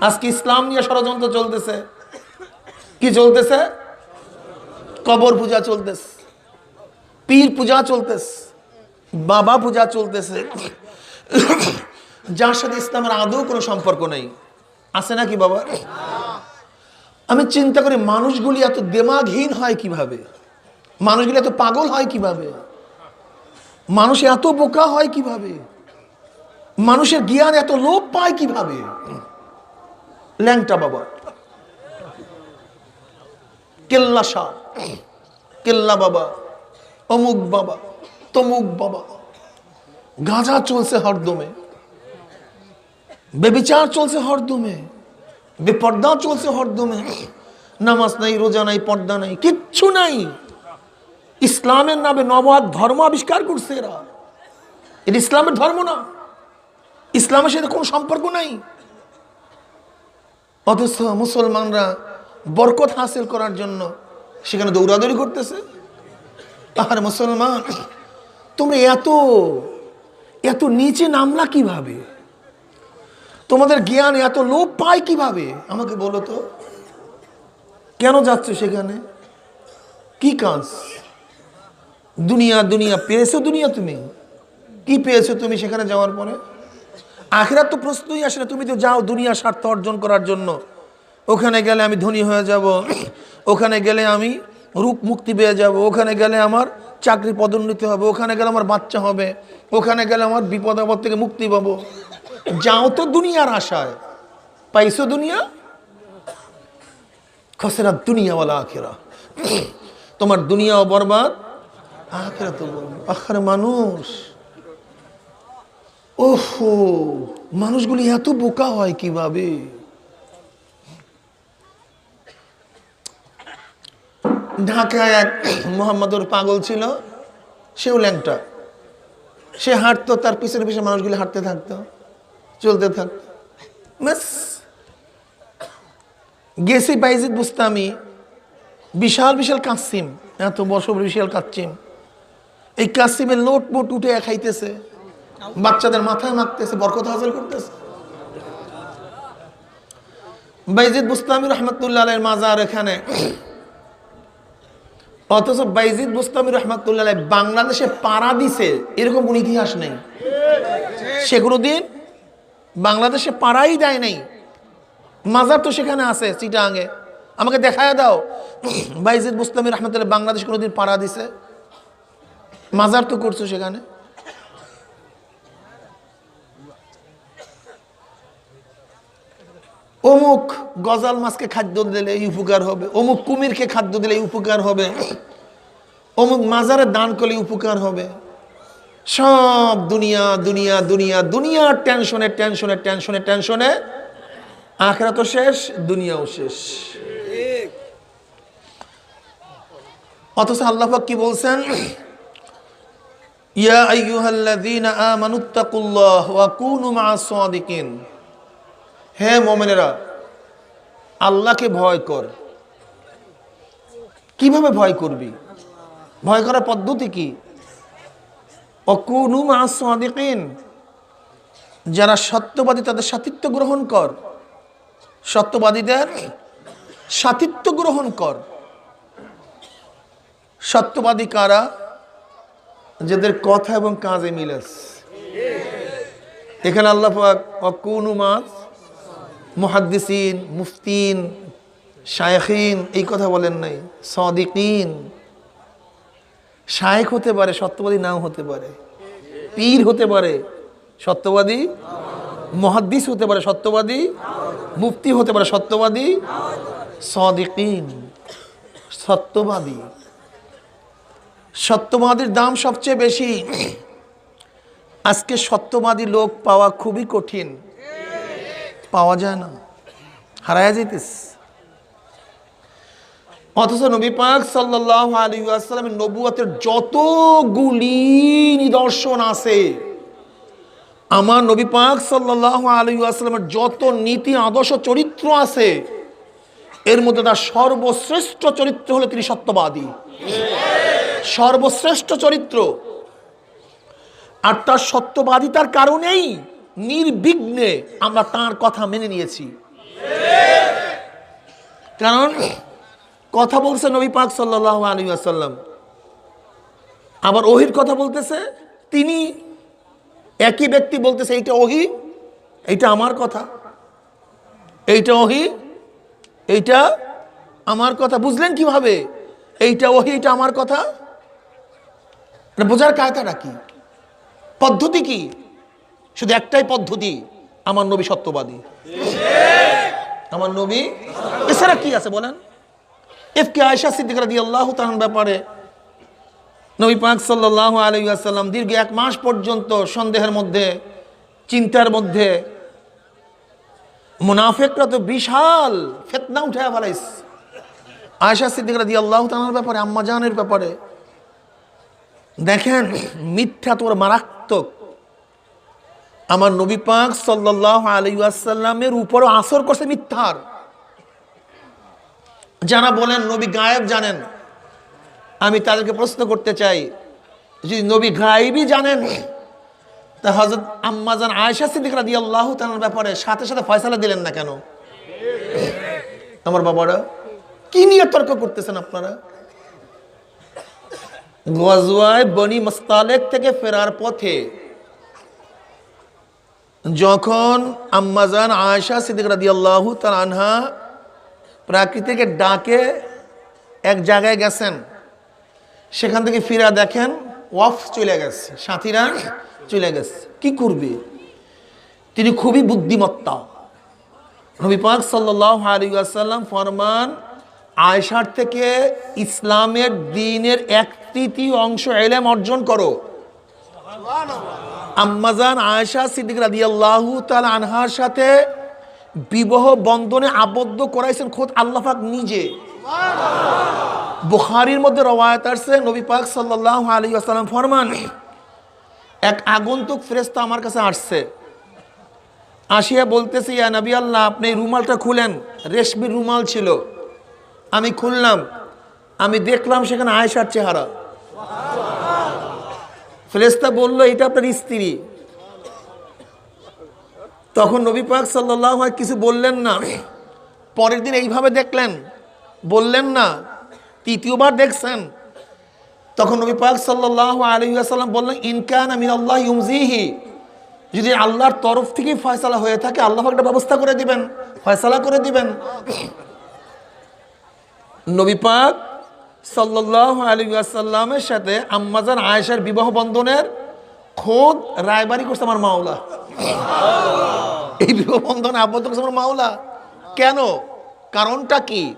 আজকে ইসলাম নিয়ে ষড়যন্ত্র চলতেছে। কি চলতেছে? কবর পূজা চলতেছে। পীর পূজা চলতেছে। বাবা পূজা চলতেছে। যার সাথে ইসলামের আদৌ কোনো সম্পর্ক নেই। আছে নাকি বাবা? আমি চিন্তা করি মানুষগুলি এত দেমাগহীন হয় কীভাবে? মানুষগুলি এত পাগল হয় কীভাবে? মানুষ এত বোকা হয় কীভাবে? মানুষের জ্ঞান এত লোভ পায় কীভাবে? ল্যাংটা বাবা। কেল্লা শাহ কেল্লা বাবা। অমুক বাবা। তমুক বাবা। গাঁজা চলছে হরদমে। বেবিচার চলছে হরদমে। বেপর্দা চলছে হরদমে। নামাজ নাই, রোজা নাই, পর্দা নাই, কিচ্ছু নাই। ইসলামের নামে নবাদ ধর্ম আবিষ্কার করছে এরা। এটা ইসলামের ধর্ম না। ইসলামের সাথে কোনো সম্পর্ক নাই। অথচ মুসলমানরা বরকত হাসিল করার জন্য সেখানে দৌড়াদৌড়ি করতেছে। আর মুসলমান, তোমরা এত এত নিচে নামলা কীভাবে? তোমাদের জ্ঞান এত লোভ পায় কীভাবে? আমাকে বলো তো, কেন যাচ্ছ সেখানে? কি কাজ? দুনিয়া দুনিয়া পেয়েছ দুনিয়া তুমি? কি পেয়েছ তুমি সেখানে যাওয়ার পরে? আখেরাত তো প্রশ্নই আসে না, তুমি তো যাও দুনিয়া স্বার্থ অর্জন করার জন্য। ওখানে গেলে আমি ধনী হয়ে যাব, ওখানে গেলে আমি রূপ মুক্তি পেয়ে যাব, ওখানে গেলে আমার চাকরি পদোন্নতি হবে, ওখানে গেলে আমার বাচ্চা হবে, ওখানে গেলে আমার বিপদ আপদ থেকে মুক্তি পাবো। যাও তো দুনিয়ার আশায়। পাইছো দুনিয়া? খসেরা দুনিয়াওয়ালা আখেরা। তোমার দুনিয়াও বরবাদ আখেরা তো বরবাদ। আখের মানুষ। ওহো, মানুষগুলি এত বোকা হয় কীভাবে? ঢাকায় এক মোহাম্মদুর পাগল ছিল, সেও ল্যাংটা। সে হাঁটতো, তার পিছনে পিছনে মানুষগুলি হাঁটতে থাকতো, চলতে থাকতো। ব্যাস। গেছি বাইজিদ বুস্তামি, বিশাল বিশাল কাসিম, এত বছর বিশাল কাচ্ছিম এই কাসিমের লোট মোট উঠে খাইতেছে। বাচ্চাদের মাথায় মাখতেছে, বরকত হাসিল করতেছে। বাইজিদ বুস্তামি রহমতুল্লাহ আলের মাজার এখানে। অথচ বাইজিদ বুস্তামি রহমতুল্লাহ বাংলাদেশে পাড়া দিছে, এরকম কোন ইতিহাস নেই। সেগুলো কোনোদিন বাংলাদেশে পাড়াই দেয় নাই। মাজার তো সেখানে আছে চিটা চিটাঙ্গে। আমাকে দেখায় দাও। বাইজিদ বুস্তামি রহমতুল্লাহ বাংলাদেশ কোনোদিন পাড়া দিছে? মাজার তো করছ সেখানে। অমুক গজাল মাছকে খাদ্য দিলে এই উপকার হবে, অমুক কুমিরকে খাদ্য দিলে এই উপকার হবে, অমুক মাজারে দান করলে উপকার হবে। সব দুনিয়া দুনিয়া দুনিয়া দুনিয়ার টেনশনে টেনশনে টেনশনে টেনশনে আখরা তো শেষ, দুনিয়াও শেষ। অথচ আল্লাহ কি বলছেন? ইয়া আইয়ুহাল্লাযীনা আমানুত্তাকুল্লাহ ওয়া কুনু মা'আস সাদিকিন হে মোমেনেরা, আল্লাহকে ভয় কর। কীভাবে ভয় করবি? ভয় করার পদ্ধতি কি? অকুনু মাসিন যারা সত্যবাদী তাদের সাতিত্ব গ্রহণ কর। সত্যবাদীদের সাতিত্ব গ্রহণ কর। সত্যবাদী কারা? যাদের কথা এবং কাজে মিলেস এখানে আল্লাহ অকুনু মাস মুহাদ্দিসিন, মুফতিন, শায়েখিন, এই কথা বলেন নাই। সদিকিন। শায়েখ হতে পারে, সত্যবাদী নাও হতে পারে। পীর হতে পারে, সত্যবাদী মহাদ্দিস হতে পারে, সত্যবাদী মুফতি হতে পারে, সত্যবাদী সদিকিন। সত্যবাদী। সত্যবাদীর দাম সবচেয়ে বেশি। আজকে সত্যবাদী লোক পাওয়া খুবই কঠিন। পাওয়া যায় না। হারায়া যাইতেস অথচ নবী পাক সাল্লাহ আলী আসসালামের নবুয়াতের যতগুলি নিদর্শন আছে, আমার নবী পাক সাল্লাহ আলী যত নীতি, আদর্শ, চরিত্র আছে, এর মধ্যে তার সর্বশ্রেষ্ঠ চরিত্র হলো তিনি সত্যবাদী। সর্বশ্রেষ্ঠ চরিত্র। আর তার সত্যবাদিতার কারণেই নির্বিঘ্নে আমরা তার কথা মেনে নিয়েছি। কারণ, কথা বলছে নবী পাক সাল্লাহ আলী আসাল্লাম আবার ওহির কথা বলতেছে, তিনি একই ব্যক্তি বলতেছে, এইটা ওহি, এইটা আমার কথা, এইটা ওহি, এইটা আমার কথা। বুঝলেন কীভাবে? এইটা ওহি এটা আমার কথা? বোঝার কায়দাটা কি? পদ্ধতি কি? শুধু একটাই পদ্ধতি, আমার নবী সত্যবাদী। আমার নবী, এছাড়া কি আছে বলেন? এফ কে আয়সা সিদ্দিক রাদি আল্লাহ তাহার ব্যাপারে নবী পাক সাল্লাহ আলাইসাল্লাম দীর্ঘ এক মাস পর্যন্ত সন্দেহের মধ্যে, চিন্তার মধ্যে মুনাফেকরা তো বিশাল ফেতনা উঠে ফেলাইস আয়সা সিদ্দিক রাদি আল্লাহ তাহার ব্যাপারে, আম্মা জানের ব্যাপারে, দেখেন মিথ্যা তোর মারাত্মক আমার নবী পাক সাল্লাহ আলাইসাল্লামের উপরও আসর করছে মিথ্যার যারা বলেন নবী গায়েব জানেন, আমি তাদেরকে প্রশ্ন করতে চাই, যদি নবী গায়েবই জানেন, তা হজরত আম্মাজান আয়সা সিদ্দিক রাদি আল্লাহ ব্যাপারে সাথে সাথে ফয়সালা দিলেন না কেন? আমার বাবারা, কি নিয়ে তর্ক করতেছেন আপনারা? গজওয়ায় বনি মস্তালেক থেকে ফেরার পথে যখন আম্মাজান আয়সা সিদ্দিক রাদি আল্লাহ তার আনহা প্রাকৃতিকে ডাকে, এক জায়গায় গেছেন, সেখান থেকে ফিরা দেখেন ওয়াফ চলে গেছে, সাথীরা চলে গেছে। কি করবে? তিনি খুবই বুদ্ধিমত্তা। নবী পাক সাল্লাহ আলী আসাল্লাম ফরমান আয়সার থেকে ইসলামের দিনের এক তৃতীয় অংশ এলেম অর্জন করো। আম্মাজান আয়েশা সিদ্দিক রাদিয়াল্লাহু তাআলা আনহার সাথে বিবাহ বন্ধনে আবদ্ধ করাইছেন খোদ আল্লাহ পাক নিজে। বুখারীর মধ্যে রওয়ায়াত আসছে নবী পাক সাল্লাল্লাহু আলাইহি ওয়াসাল্লাম ফরমান এক আগন্তুক ফেরেশতা আমার কাছে আসছে। আসিয়া বলতেছে ইয়া নবী আল্লাহ আপনি রুমালটা খুলেন রেশমির রুমাল ছিল। আমি খুললাম আমি দেখলাম সেখানে আয়েশার চেহারা। ফেরেস্তা বলল, এটা আপনার স্ত্রী। তখন নবী পাক সাল্লাহ কিছু বললেন না। পরের দিন এইভাবে দেখলেন, বললেন না, তৃতীয়বার দেখছেন। তখন নবী পাক সাল্লাহ আলহিহাসাল্লাম বললেন ইনকান আমিন আল্লাহ ইউমজিহি। যদি আল্লাহর তরফ থেকে ফয়সালা হয়ে থাকে, আল্লাহ একটা ব্যবস্থা করে দিবেন, ফয়সালা করে দিবেন। নবী পাক সাল্লাহ আলী আসাল্লামের সাথে আম্মাজান আয়েশার বিবাহ বন্ধনের খোদ রায়বারি করছে আমার মাওলা। এই বিবাহ বন্ধনে আবদ্ধ করছে আমার মাওলা। কেন? কারণটা কি?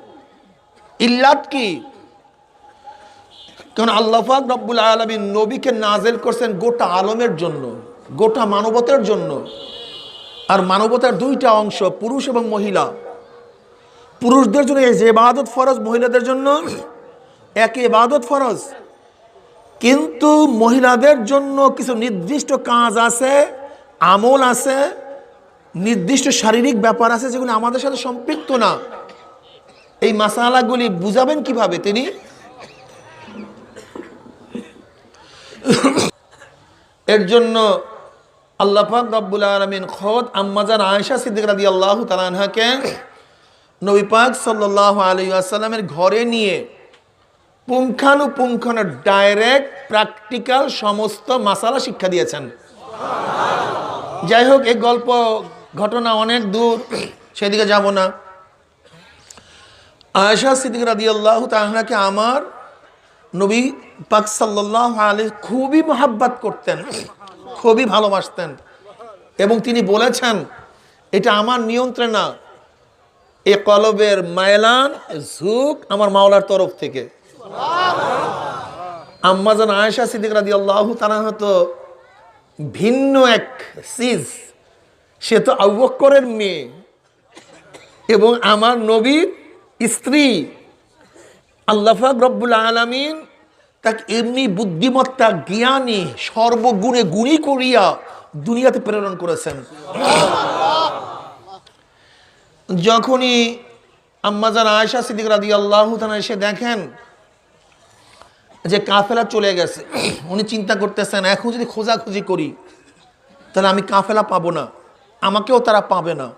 ইল্লাত কি? কারণ আল্লাহাক রব্বুল আলমী নবীকে নাজেল করছেন গোটা আলমের জন্য, গোটা মানবতার জন্য। আর মানবতার দুইটা অংশ, পুরুষ এবং মহিলা। পুরুষদের জন্য এই যে ইবাদত ফরজ, মহিলাদের জন্য এক ইবাদত ফরজ। কিন্তু মহিলাদের জন্য কিছু নির্দিষ্ট কাজ আছে, আমল আছে, নির্দিষ্ট শারীরিক ব্যাপার আছে যেগুলো আমাদের সাথে সম্পৃক্ত না। এই মাসালাগুলি বুঝাবেন কীভাবে তিনি? এর জন্য আল্লাহ পাক রব্বুল আলমিন খোদ আম্মাজান আয়েশা সিদ্দিক রাদি আল্লাহ তালানহাকে নবী পাক সাল্লাহ আলী আসাল্লামের ঘরে নিয়ে পুঙ্খানুপুঙ্খানু ডাইরেক্ট প্র্যাকটিক্যাল সমস্ত মাসালা শিক্ষা দিয়েছেন। যাই হোক এই গল্প, ঘটনা অনেক দূর, সেদিকে যাব না। আয়সা সিদ্দিক রাদি আল্লাহ তাহনাকে আমার নবী পাক সাল্লাহ আলী খুবই মহাব্বাত করতেন, খুবই ভালোবাসতেন। এবং তিনি বলেছেন, এটা আমার নিয়ন্ত্রণ এ কলবের মায়লান, ঝুঁক আমার মাওলার তরফ থেকে। আম্মাজান আয়েশা সিদ্দিক রাদি আল্লাহ তারা হতো ভিন্ন এক সিজ। সে তো আবক্করের মেয়ে এবং আমার নবীর স্ত্রী। আল্লাহাক রব্বুল আলমিন তাকে এমনি বুদ্ধিমত্তা, জ্ঞানী, সর্বগুণে গুণী করিয়া দুনিয়াতে প্রেরণ করেছেন। যখনই আম্মাজান আয়সা সিদ্দিক রাদি আল্লাহ এসে দেখেন যে কাফেলা চলে গেছে, উনি চিন্তা করতেছেন, এখন যদি খোঁজাখুঁজি করি, তাহলে আমি কাফেলা পাবো না, আমাকেও তারা পাবে না।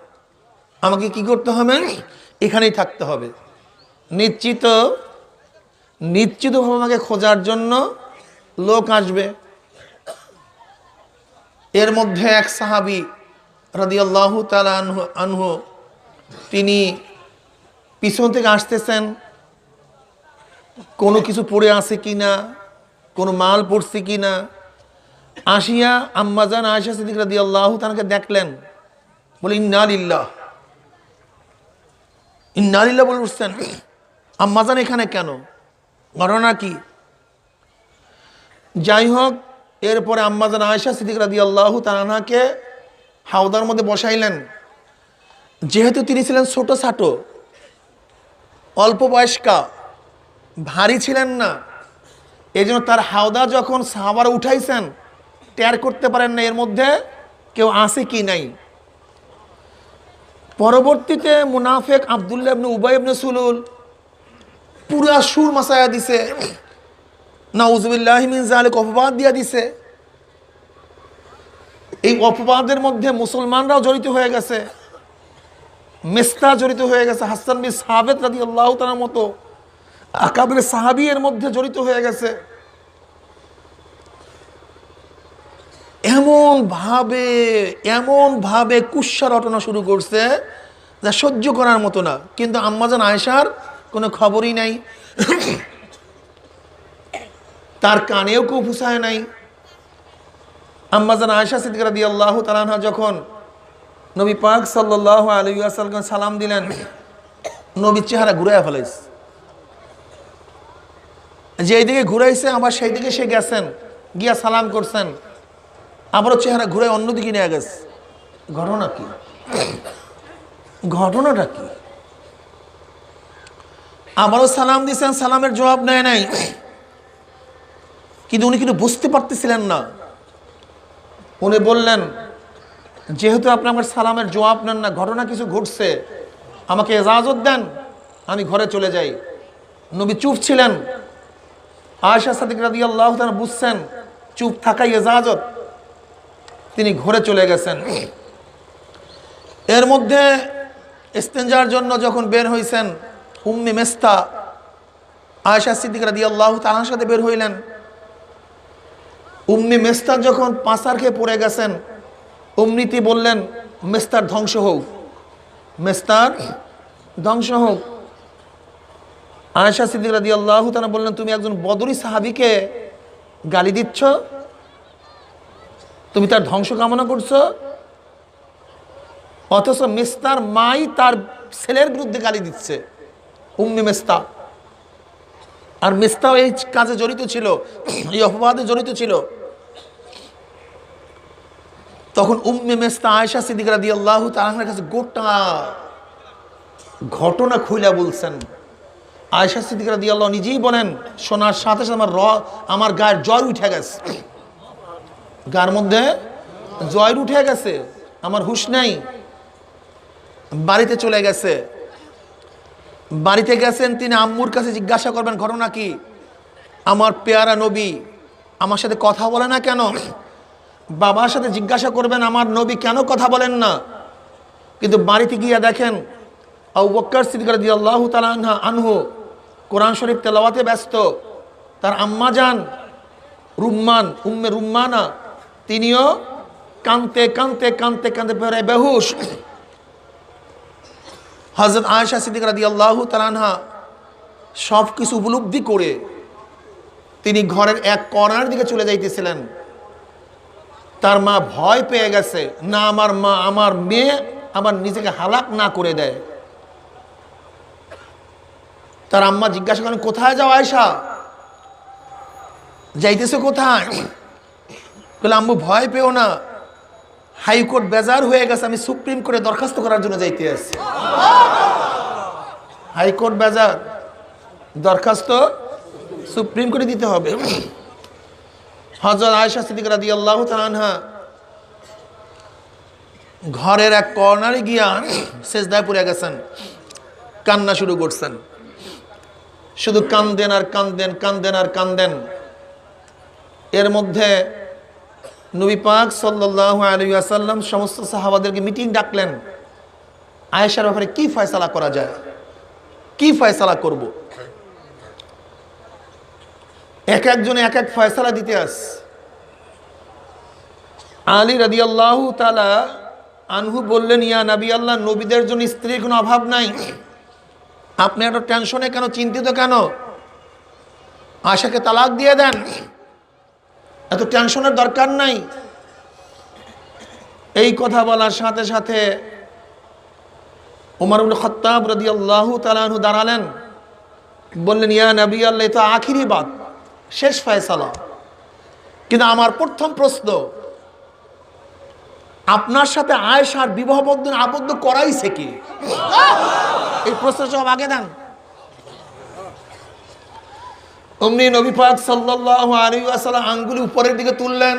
আমাকে কি করতে হবে? এখানেই থাকতে হবে। নিশ্চিত, নিশ্চিতভাবে আমাকে খোঁজার জন্য লোক আসবে। এর মধ্যে এক সাহাবি রাদিয়াল্লাহু তাআলা আনহু আনহু, তিনি পিছন থেকে আসতেছেন। কোনো কিছু পড়ে আছে কিনা কোনো মাল পড়ছে কিনা আসিয়া আম্মাজান আয়সা সিদ্দিক রাদিয়াল্লাহু তাআলাকে দেখলেন। বলে ইন্নালিল্লাহ ইন্নালিল্লাহ বলে উঠছেন। আম্মাজান এখানে কেন? ঘটনা কি? যাই হোক, এরপরে আম্মাজান আয়সা সিদ্দিক রাদি আল্লাহ তানাকে হাওদার মধ্যে বসাইলেন। যেহেতু তিনি ছিলেন ছোট ছাটো অল্প বয়স্কা ভারী ছিলেন না। এই তার হাওদা যখন সাহাবার উঠাইছেন, টের করতে পারেন না, এর মধ্যে কেউ আছে কি নাই। পরবর্তীতে মুনাফেক আবদুল্লাহ ইবনে উবাই ইবনে সুলুল পুরা সুর মাসায়া দিছে। নাউজুবিল্লাহ মিন জালিক অপবাদ দিয়া দিছে। এই অপবাদের মধ্যে মুসলমানরাও জড়িত হয়ে গেছে। মেস্তা জড়িত হয়ে গেছে। হাসান বিন সাহাবেদ রাদি আল্লাহ তার মতো আকাবের সাহাবি এর মধ্যে জড়িত হয়ে গেছে। এমন ভাবে এমন ভাবে কুৎসা রটনা শুরু করছে যা সহ্য করার মতো না। কিন্তু আম্মাজান আয়েশার কোনো খবরই নাই। তার কানেও কেউ ফুসায় নাই। আম্মাজান আয়েশা সিদ্দিক রাদি আল্লাহ তালানহা যখন নবী পাক সাল্লাহ আলী আসালকে সালাম দিলেন, নবীর চেহারা ঘুরাইয়া ফেলাইছে। যেই দিকে ঘুরাইছে, আবার সেই দিকে সে গেছেন, গিয়া সালাম করছেন। আবারও চেহারা ঘুরে অন্যদিকে নিয়ে গেছে। ঘটনা কি? ঘটনাটা কি? আবারও সালাম দিয়েছেন সালামের জবাব নেয় নাই। কিন্তু উনি কিন্তু বুঝতে পারতেছিলেন না। উনি বললেন, যেহেতু আপনি আমার সালামের জবাব নেন না, ঘটনা কিছু ঘটছে, আমাকে এজাজত দেন, আমি ঘরে চলে যাই। নবী চুপ ছিলেন। আয়সা সাদিক রাদি আল্লাহ বুঝছেন, চুপ থাকাই এজাজত। তিনি ঘরে চলে গেছেন। এর মধ্যে ইস্তেঞ্জার জন্য যখন বের হয়েছেন উম্মি মেস্তা আয়সা সিদ্দিক রাদি আল্লাহ তাহার সাথে বের হইলেন। উম্মি মেস্তা যখন পাঁচার খেয়ে পড়ে গেছেন অমৃতি বললেন, মেস্তার ধ্বংস হোক। মেস্তার ধ্বংস হোক। আয়সা সিদ্দিক রাদি আল্লাহ তারা বললেন, তুমি একজন বদরি সাহাবিকে গালি দিচ্ছ? তুমি তার ধ্বংস কামনা করছ? অথচ মেস্তার মাই তার ছেলের বিরুদ্ধে গালি দিচ্ছে, উম্মি মেস্তা। আর মেস্তাও এই কাজে জড়িত ছিল, এই অপবাদে জড়িত ছিল। তখন উম্মে মেস্তা আয়সা সিদ্দিকরা দিয়ে আল্লাহ তালার কাছে গোটা ঘটনা খুইলা বলছেন। আয়সা সিদ্দিকরা দিয়ে আল্লাহ নিজেই বলেন শোনার সাথে সাথে আমার র আমার গায়ের জ্বর উঠে গেছে। গার মধ্যে জ্বর উঠে গেছে, আমার হুশ নাই। বাড়িতে চলে গেছে। বাড়িতে গেছেন, তিনি আম্মুর কাছে জিজ্ঞাসা করবেন, ঘটনা কি? আমার পেয়ারা নবী আমার সাথে কথা বলে না কেন? বাবার সাথে জিজ্ঞাসা করবেন, আমার নবী কেন কথা বলেন না? কিন্তু বাড়িতে গিয়ে দেখেন আউ বক্কর সিদ্দিকার দিয়ে আল্লাহ আনহু কোরআন শরীফ তেলাওয়াতে ব্যস্ত। তার আম্মা যান, রুম্মান, উম্মে রুম্মানা, তিনিও কানতে কানতে কানতে কানতে পরে বেহুশ। হজরত আয়সা সিদ্দিক রাদি আল্লাহ তালানহা সব কিছু উপলব্ধি করে তিনি ঘরের এক কর্নার দিকে চলে যাইতেছিলেন। তার মা ভয় পেয়ে গেছে, না, আমার মা, আমার মেয়ে আমার নিজেকে হালাক না করে দেয়। তার আম্মা জিজ্ঞাসা করেন, কোথায় যাও আয়সা যাইতেছে কোথায়? বলে, আম্মু, ভয় পেও না। হাইকোর্ট বেজার হয়ে গেছে, আমি সুপ্রিম কোর্টে দরখাস্ত করার জন্য যাইতে আসছি। হাইকোর্ট বেজার। দরখাস্ত সুপ্রিম কোর্টে দিতে হবে। হজরত আয়সা সিদ্দিক রাদি আল্লাহ তানহা ঘরের এক কর্নারে গিয়া শেষদায় পড়ে গেছেন। কান্না শুরু করছেন। শুধু কান্দেন আর কান্দেন কান্দেন আর কান্দেন। এর মধ্যে নবী পাক সাল্লাহ আলী আসাল্লাম সমস্ত সাহাবাদেরকে মিটিং ডাকলেন, আয়েশার ব্যাপারে কি ফয়সালা করা যায়? কি ফয়সালা করব? এক একজনে এক এক ফয়সালা দিতে আস। আলী রাদি আল্লাহ তালা আনহু বললেন, ইয়া নবী আল্লাহ, নবীদের জন্য স্ত্রীর কোনো অভাব নাই। আপনি এত টেনশনে কেন, চিন্তিত কেন? আশাকে তালাক দিয়ে দেন। এত টেনশনের দরকার নাই। এই কথা বলার সাথে সাথে উমর খত্তাব রদি আল্লাহ তালাহু দাঁড়ালেন। বললেন, ইয়া নবী আল্লাহ তো আখিরি বাদ শেষ ফয়সালা। কিন্তু আমার প্রথম প্রশ্ন আপনার সাথে আয়েশার বিবাহ বন্ধন আবদ্ধ করাইছে কি? এই প্রশ্ন সব আগে দেন। অমনি নবী পাক সাল্লাল্লাহু আলাইহি ওয়াসাল্লাম আঙ্গুলি উপরের দিকে তুললেন।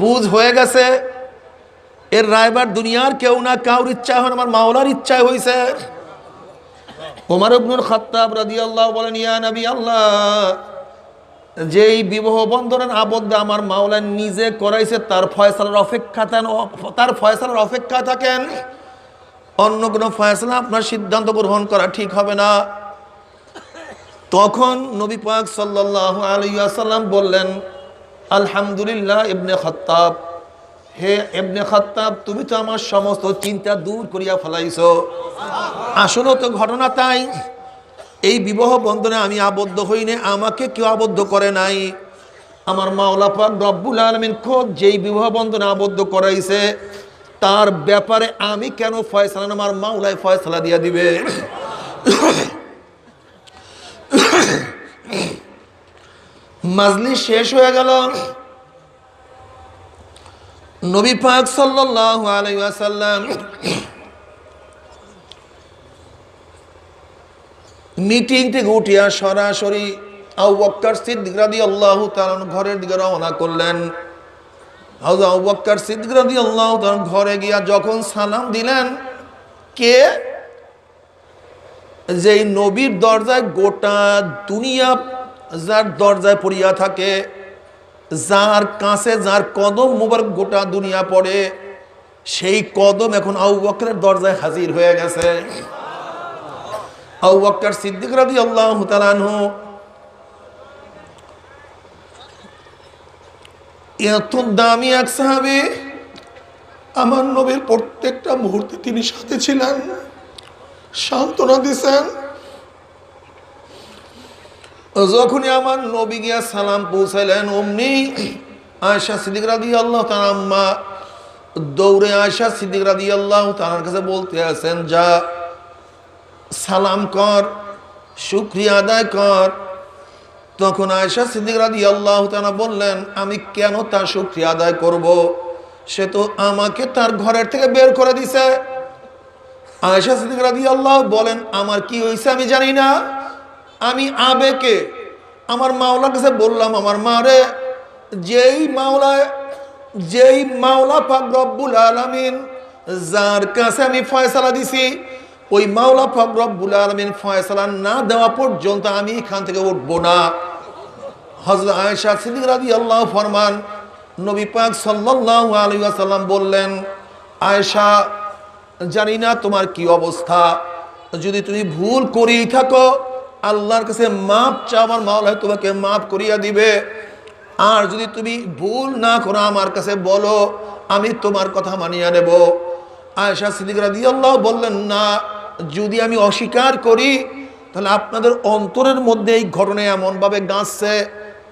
বুঝ হয়ে গেছে এর রায়বার দুনিয়ার কেউ না কাউর ইচ্ছা হয় আমার মাওলার ইচ্ছায় হইছে। ওমর ইবনুল খাত্তাব রাদিয়াল্লাহু বলেন ইয়া নবী আল্লাহ যেই বিবাহ বন্ধনের আবদ্ধ আমার মাওলা নিজে করাইছে, তার ফয়সালার অপেক্ষা তার ফয়সালার অপেক্ষা থাকেন। অন্য কোনো ফয়সলা আপনার সিদ্ধান্ত গ্রহণ করা ঠিক হবে না। তখন নবী পাক সাল্লাহ আলাইসাল্লাম বললেন, আলহামদুলিল্লাহ, ইবনে খত্তাব। হে ইবনে খত্তাব, তুমি তো আমার সমস্ত চিন্তা দূর করিয়া ফেলাইছ। আসলে তো ঘটনা তাই। এই বিবাহ বন্ধনে আমি আবদ্ধ হইনি আমাকে কেউ আবদ্ধ করে নাই। আমার মাওলা পাক রব্বুল আলমিন খোদ যেই বিবাহ বন্ধনে আবদ্ধ করাইছে, তার ব্যাপারে আমি কেন ফয়সালা আমার মাওলায় ফয়সালা দিয়া দিবে। মাজলি শেষ হয়ে গেল। নবী পাক সাল্লাল্লাহু আলাইহি মিটিং থেকে উঠিয়া সরাসরি আউ বক্কর সিদ্দিক রাদিয়াল্লাহু তাআলা ঘরের দিকে রওনা করলেন। হাউজ আবু বক্কর সিদ্দিক রাদিয়াল্লাহু তাআলা ঘরে গিয়া যখন সালাম দিলেন, কে? যেই নবীর দরজায় গোটা দুনিয়া যার দরজায় পড়িয়া থাকে, যার কাছে যার কদম মোবারক গোটা দুনিয়া পড়ে, সেই কদম এখন বকরের দরজায় হাজির হয়ে গেছে। বকর সিদ্দিক রাদিয়াল্লাহু তাআলা আনহু এত দামি এক সাহাবি, আমার নবীর প্রত্যেকটা মুহূর্তে তিনি সাথে ছিলেন, সান্ত্বনা দিছেন। যখনই আমার নবী গিয়া সালাম পৌঁছাইলেন, অমনি আয়সা সিদ্দিক রাদি আল্লাহ তার আম্মা দৌড়ে আয়সা সিদ্দিক রাদি আল্লাহ তার কাছে বলতে আছেন যা। সালাম কর, শুক্রিয়া আদায় কর। তখন আয়সা সিদ্দিক রাদি আল্লাহ বললেন, আমি কেন তার শুক্রিয়া আদায় করব? সে তো আমাকে তার ঘরের থেকে বের করে দিছে। আয়সা সিদ্দিক রাদি আল্লাহ বলেন, আমার কি হয়েছে আমি জানি না। আমি আবেকে আমার মাওলার কাছে বললাম, আমার মারে যেই মাওলা যেই মাওলা পাক রব্বুল আলামিন, যার কাছে আমি ফয়সালা দিছি ওই মাওলা পাক রব্বুল আলামিন ফয়সালা না দেওয়া পর্যন্ত আমি এখান থেকে উঠবো না। হজরত আয়েশা সিদ্দিক রাজি আল্লাহ ফরমান, নবী পাক আলাইহি ওয়াসাল্লাম বললেন, আয়েশা, জানি না তোমার কি অবস্থা। যদি তুমি ভুল করেই থাকো, আল্লাহর কাছে মাপ চাও, আমার মাওলা তোমাকে মাপ করিয়া দিবে। আর যদি তুমি ভুল না করো, আমার কাছে বলো, আমি তোমার কথা মানিয়া নেব। আয়েশা সিদ্দিক রাদিয়াল্লাহু বললেন, না। যদি আমি অস্বীকার করি, তাহলে আপনাদের অন্তরের মধ্যে এই ঘটনা এমনভাবে গাঁছছে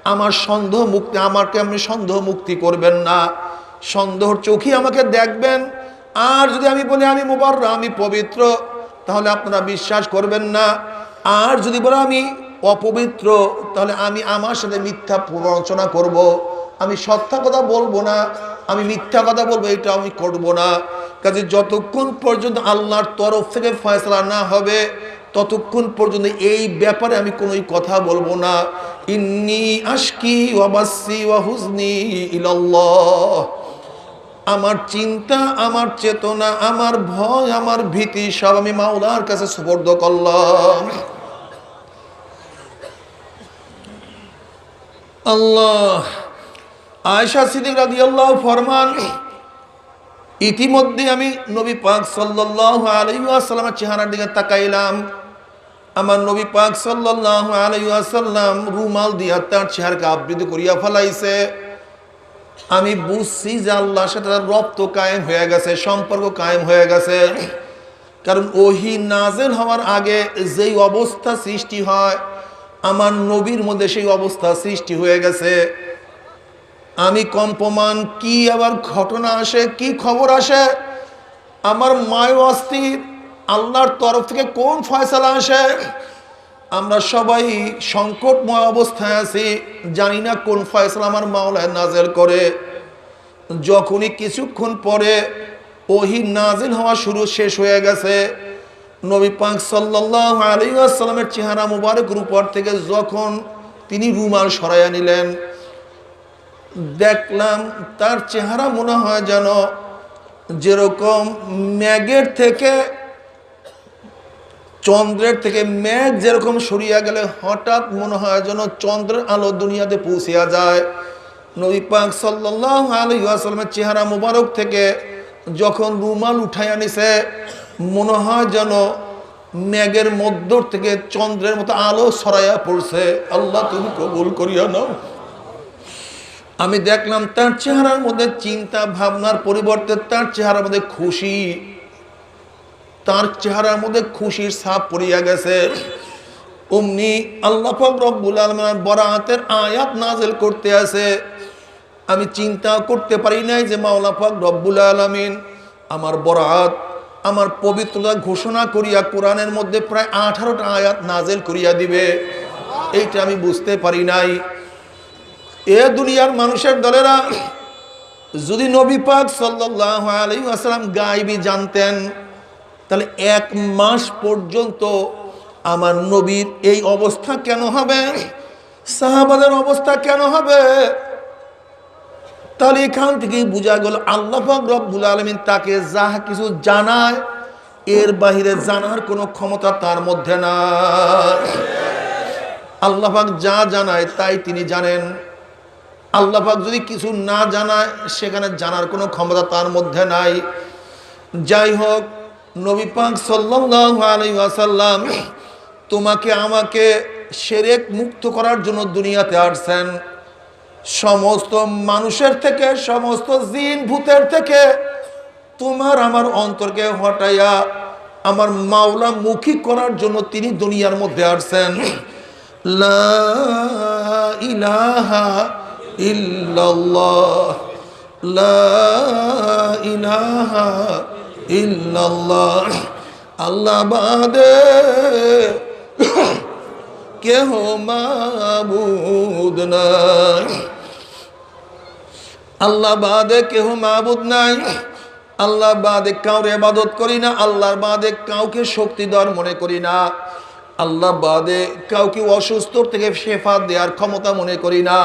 আমার সন্দেহ মুক্তি, আমাকে আপনি সন্দেহ মুক্তি করবেন না। সন্দেহর চোখই আমাকে দেখবেন। আর যদি আমি বলি, আমি মুবাররা, আমি পবিত্র, তাহলে আপনারা বিশ্বাস করবেন না। আর যদি বলো, আমি অপবিত্র, তাহলে আমি আমার সাথে মিথ্যা প্ররোচনা করব। আমি সত্য কথা বলব না, আমি মিথ্যা কথা বলব এটা আমি করব না। কাজে যতক্ষণ পর্যন্ত আল্লাহর তরফ থেকে ফয়সলা না হবে, ততক্ষণ পর্যন্ত এই ব্যাপারে আমি কোনোই কথা বলব না। ইন্নি আশকি ওয়াবাসি ওয়া হুজনি ইলাল্লাহ। আমার চিন্তা, আমার চেতনা, আমার ভয়, আমার ভীতি সব আমি মাওলার কাছে সুপর্দ করলাম। আল্লাহ আয়সা সিদ্দিক রাদিয়াল্লাহু ফরমান ইতিমধ্যে আমি নবী পাক সাল্লাল্লাহু আলাইহি ওয়াসাল্লামের চেহারার দিকে তাকাইলাম। আমার নবী পাক সাল্লাল্লাহু আলাইহি ওয়াসাল্লাম রুমাল দিয়া তার চেহারাকে আবৃত করিয়া ফেলাইছে। আমি বুঝছি যে আল্লাহর সাথে তার রপ্ত কায়েম হয়ে গেছে, সম্পর্ক কায়েম হয়ে গেছে। কারণ ওহি নাজেল হওয়ার আগে যেই অবস্থা সৃষ্টি হয়, আমার নবীর মধ্যে সেই অবস্থা সৃষ্টি হয়ে গেছে। আমি কম্পমান, কি আবার ঘটনা আসে, কি খবর আসে? আমার মায় অস্থির, আল্লাহর তরফ থেকে কোন ফয়সালা আসে? আমরা সবাই সংকটময় অবস্থায় আছি, জানি না কোন ফয়সালা আমার মাওলায় নাজেল করে। যখনই কিছুক্ষণ পরে ওহি নাজিল হওয়া শুরু শেষ হয়ে গেছে। নবী পাক সাল্লাল্লাহু আলাইহি ওয়াসাল্লামের চেহারা মুবারকের উপর থেকে যখন তিনি রুমাল সরাইয়া নিলেন দেখলাম তার চেহারা মনে হয় যেন যেরকম ম্যাগের থেকে, চন্দ্রের থেকে মেঘ যেরকম সরিয়া গেলে হঠাৎ মনে হয় যেন চন্দ্রের আলো দুনিয়াতে পৌঁছিয়া যায়। নবী পাক সাল্লাহ আলী আসালামের চেহারা মুবারক থেকে যখন রুমাল উঠাইয়া নিছে, মনে হয় যেন মেঘের মধ্য থেকে চন্দ্রের মতো আলো সরাইয়া পড়ছে। আল্লাহ তুমি কবুল করিয়া নাও। আমি দেখলাম তার চেহারার মধ্যে চিন্তা ভাবনার পরিবর্তে তার চেহারার মধ্যে খুশি। তার চেহারার মধ্যে খুশির ছাপ পড়িয়া গেছে। অমনি আল্লাহ রব্বুল আলমের বরাতের আয়াত নাজেল করতে আছে। আমি চিন্তা করতে পারি নাই যে মাওলা পাক রব্বুল আলমিন আমার বরাত, আমার পবিত্রতা ঘোষণা করিয়া কোরআনের মধ্যে প্রায় আঠারোটা আয়াত নাজেল করিয়া দিবে। এইটা আমি বুঝতে পারি নাই। এ দুনিয়ার মানুষের দলেরা, যদি নবী পাক সাল্লাহ আলী আসসালাম গাইবি জানতেন, তাহলে এক মাস পর্যন্ত আমার নবীর এই অবস্থা কেন হবে? সাহাবাদের অবস্থা কেন হবে? তাহলে এখান থেকেই বোঝা গেল, আল্লাহ পাক রব্বুল আলমিন তাকে যাহা কিছু জানায়, এর বাহিরে জানার কোনো ক্ষমতা তার মধ্যে না আল্লাহ পাক যা জানায় তাই তিনি জানেন। আল্লাহ পাক যদি কিছু না জানায়, সেখানে জানার কোনো ক্ষমতা তার মধ্যে নাই। যাই হোক, নবী পাক সাল্লাল্লাহু আলাইহি ওয়াসাল্লাম তোমাকে আমাকে সেরেক মুক্ত করার জন্য দুনিয়াতে আসছেন। সমস্ত মানুষের থেকে, সমস্ত জিন ভূতের থেকে তোমার আমার অন্তরকে হটাইয়া, আমার মাওলা মুখী করার জন্য তিনি দুনিয়ার মধ্যে আসছেন। লা ইলাহা ইল্লাল্লাহ, লা ইলাহা ইল্লাল্লাহ। আল্লাহ বাদে কেহ মাবুদ নাই। আল্লাহ বাদে কেহ মাবুদ নাই। আল্লাহ বাদে কাউরে আবাদত করি না, আল্লাহর বাদে কাউকে শক্তি দেওয়ার মনে করি না। আল্লাহ বাদে কাউকে অসুস্থ থেকে শেফা দেওয়ার ক্ষমতা মনে করি না।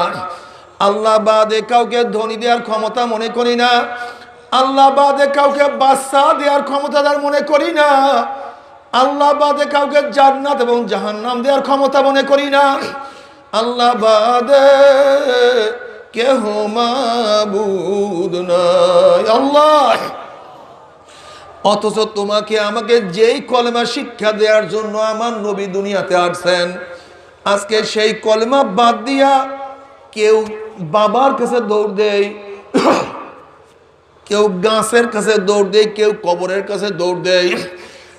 আল্লাহ বাদে কাউকে ধনী দেওয়ার ক্ষমতা মনে করি না। আল্লাহ বাদে কাউকে বাচ্চা দেওয়ার ক্ষমতাদার মনে করি না। আল্লাহ বাদে কাউকে জান্নাত এবং জাহান্নাম দেওয়ার ক্ষমতা মনে করি না। আল্লাহ বাদে কেহ মাবুদ নাই। আল্লাহ, অথচ তোমাকে আমাকে যেই কলেমা শিক্ষা দেওয়ার জন্য আমার নবী দুনিয়াতে আসছেন, আজকে সেই কলেমা বাদ দিয়া কেউ বাবার কাছে দৌড় দেয় কেউ গাছের কাছে দৌড় দেয় কেউ কবরের কাছে দৌড় দেয়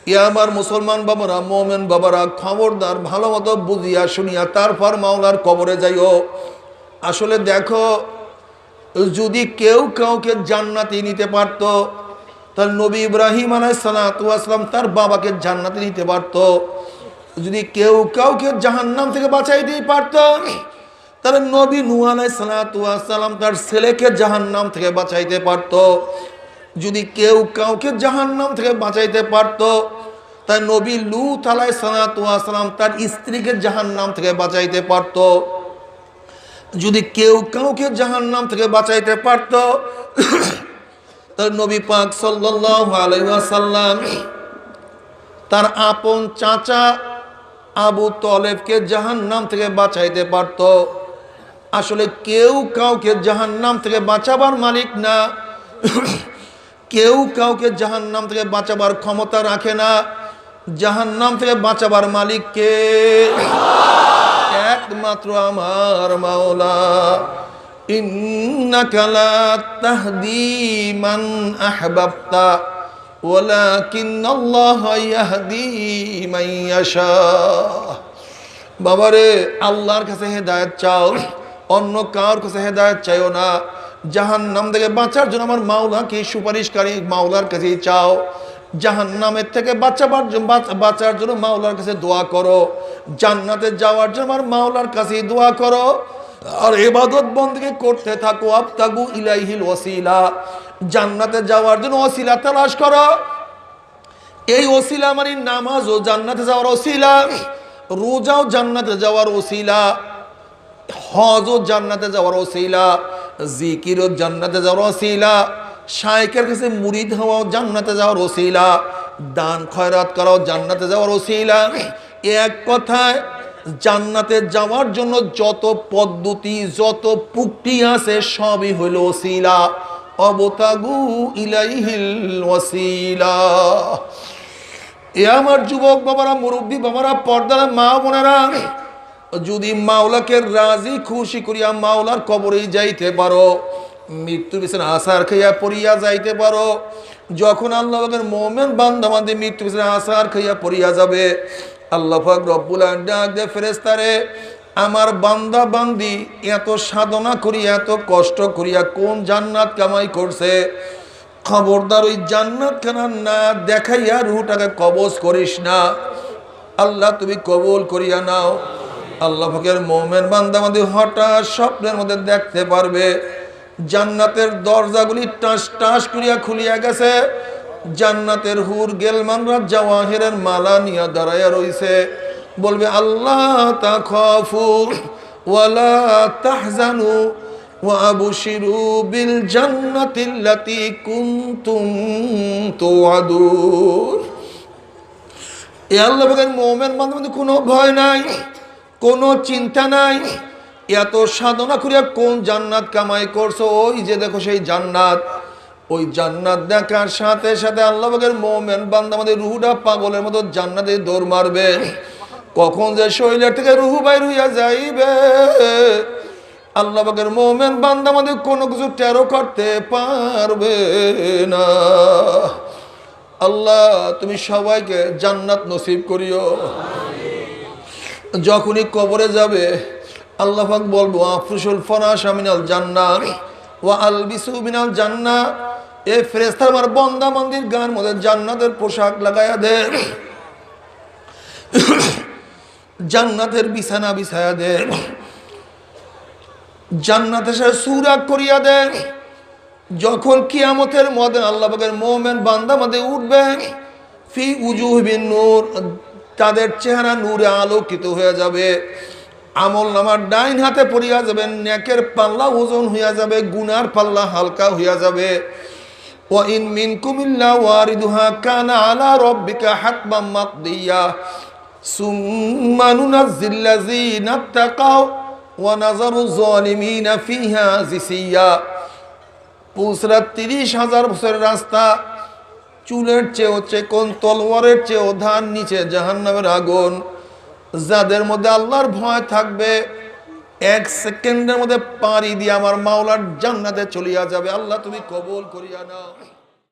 ইয়া আমার মুসলমান বাবারা, মোমেন বাবারা, খবরদার, ভালো মতো বুঝিয়া শুনিয়া তারপর মাওলার কবরে যাইও। আসলে দেখো, যদি কেউ কাউকে জান্নাতি নিতে পারত, তার নবী ইব্রাহিম আলাইসালাম তার বাবাকে জান্নাতি নিতে পারত। যদি কেউ কাউকে জাহান্নাম থেকে বাঁচাই বাঁচাইতেই পারত তাহলে নবী নু আলাইসালাম তার ছেলেকে জাহান্নাম থেকে বাঁচাইতে পারত। যদি কেউ কাউকে জাহান্নাম থেকে বাঁচাইতে পারত তাই নবী লুত আলাই সালাম তার স্ত্রীকে জাহান্নাম থেকে বাঁচাইতে পারত। যদি কেউ কাউকে জাহান্নাম থেকে বাঁচাইতে পারত তার নবী পাক সাল্লাম তার আপন চাচা আবু তলেবকে জাহান্নাম থেকে বাঁচাইতে পারত। আসলে কেউ কাউকে জাহান্নাম থেকে বাঁচাবার মালিক না। কেউ কাউকে জাহান্নাম থেকে বাঁচাবার ক্ষমতা রাখে না। জাহান্নাম থেকে বাঁচাবার মালিককে একমাত্র আমার মাওলা। তাহদি মান বাবারে, আল্লাহর কাছে হেদায়েত চাও। অন্য কার কাছে হেদায়ত চাইও না। জাহান্নাম থেকে বাঁচার জন্য আমার মাওলাকে সুপারিশকারী মাওলার কাছে চাও। জাহান নামের থেকে বাঁচাবার বাঁচার জন্য মাওলার কাছে দোয়া করো। জান্নাতে যাওয়ার জন্য আমার মাওলার কাছে দোয়া করো। আর এবাদত বন্দকে করতে থাকো। আবতাগু ইলাইহিল ওসিলা জান্নাতে যাওয়ার জন্য ওসিলা তালাশ করো। এই ওসিলা মানে নামাজ ও জান্নাতে যাওয়ার ওসিলা রোজাও জান্নাতে যাওয়ার ওসিলা হজ জান্নাতে যাওয়ার ওসিলা জিকির জান্নাতে যাওয়ার ওসিলা শায়কের কাছে মুরিদ হওয়াও জান্নাতে যাওয়ার ওসিলা, দান খয়রাত করাও জান্নাতে যাওয়ার ওসিলা। এক কথায়, জান্নাতে যাওয়ার জন্য যত পদ্ধতি, যত পুক্তি আছে সবই হইল ওসিলা। অবতাগু ইলাইহিল ওসিলা। এ আমার যুবক বাবারা, মুরব্বী বাবারা, পর্দারা মা বোনেরা যদি মাওলাকে রাজি, খুশি করিয়া মাওলার কবরে যাইতে পারো মৃত্যু বিছানা আসার খাইয়া পড়িয়া যাইতে পারো। যখন আল্লাহ পাকের মোমেন বান্দা বান্ধে মৃত্যু বিছানা আসার খাইয়া পড়িয়া যাবে, আল্লাহ রব্বুল ডাক দে ফেরেস্তারে আমার বান্দা বান্দি এত সাধনা করিয়া, এত কষ্ট করিয়া কোন জান্নাত কামাই করছে? খবরদার ওই জান্নাত খানা না দেখাইয়া রুহটাকে কবজ করিস না। আল্লাহ তুমি কবুল করিয়া নাও। আল্লাহ ফকের মোমের বান্দাবাদি হঠাৎ স্বপ্নের মধ্যে দেখতে পারবে, জান্নাতের দরজাগুলি টাস টাস করিয়া খুলিয়া গেছে, জান্নাতের হুর গেলমানরা জাওয়াহেরের মালা নিয়া দাঁড়াইয়া রইছে, বলবে, আল্লাহ তা খফু ওয়ালা তাহজানু ওয়াবুশিরু কোনো ভয় নাই। কোনো চিন্তা নাই। এত সাধনা করিয়া কোন জান্নাত কামাই করছ? ওই যে দেখো সেই জান্নাত। ওই জান্নাত দেখার সাথে সাথে আল্লাহ বলেন মোমেন বান্দা আমাদের রুহুটা পাগলের মতো জান্নাতে দৌড় মারবে। কখন যে শৈলের থেকে রুহু বাইর হইয়া যাইবে। আল্লাহ বাগের মোমেন বান্দা আমাদের কোনো কিছু টেরো করতে পারবে না। আল্লাহ, তুমি সবাইকে জান্নাত নসিব করিও। যখনই কবরে যাবে, আল্লাহ পাক বলব আফরুসুল ফরাস মিনাল জান্না ও আলবিসু মিনাল জান্না এ ফেরেস্তার আমার বন্দা মন্দির গান মধ্যে জান্নাতের পোশাক লাগাইয়া দে। জান্নাতের বিছানা বিছায়া দে। জান্নাতে সে সুরাগ করিয়া দেন যখন কিয়ামতের মধ্যে আল্লাহ পাকের মোমেন বান্দা মধ্যে উঠবে, ফি উজুহবিন নূর তাদের চেহারা নূরে আলোকিত হয়ে যাবে। আমল নামার ডাইন হাতে পড়িয়া যাবে, নেকের পাল্লা ওজন হইয়া যাবে, গুনার পাল্লা হালকা হইয়া যাবে। ইন মিন কুমিল্লা ওয়ারিদুহা কানা আলা ফিহা জিসিয়া। তিরিশ হাজার বছরের রাস্তা চুলের চেয়েও চেকন তলোয়ারের চেয়েও ধান নিচে জাহান্নামের আগুন। যাদের মধ্যে আল্লাহর ভয় থাকবে, এক সেকেন্ডের মধ্যে পাড়ি দিয়ে আমার মাওলার জান্নাতে চলিয়া যাবে। আল্লাহ তুমি কবল করিয়া নাও।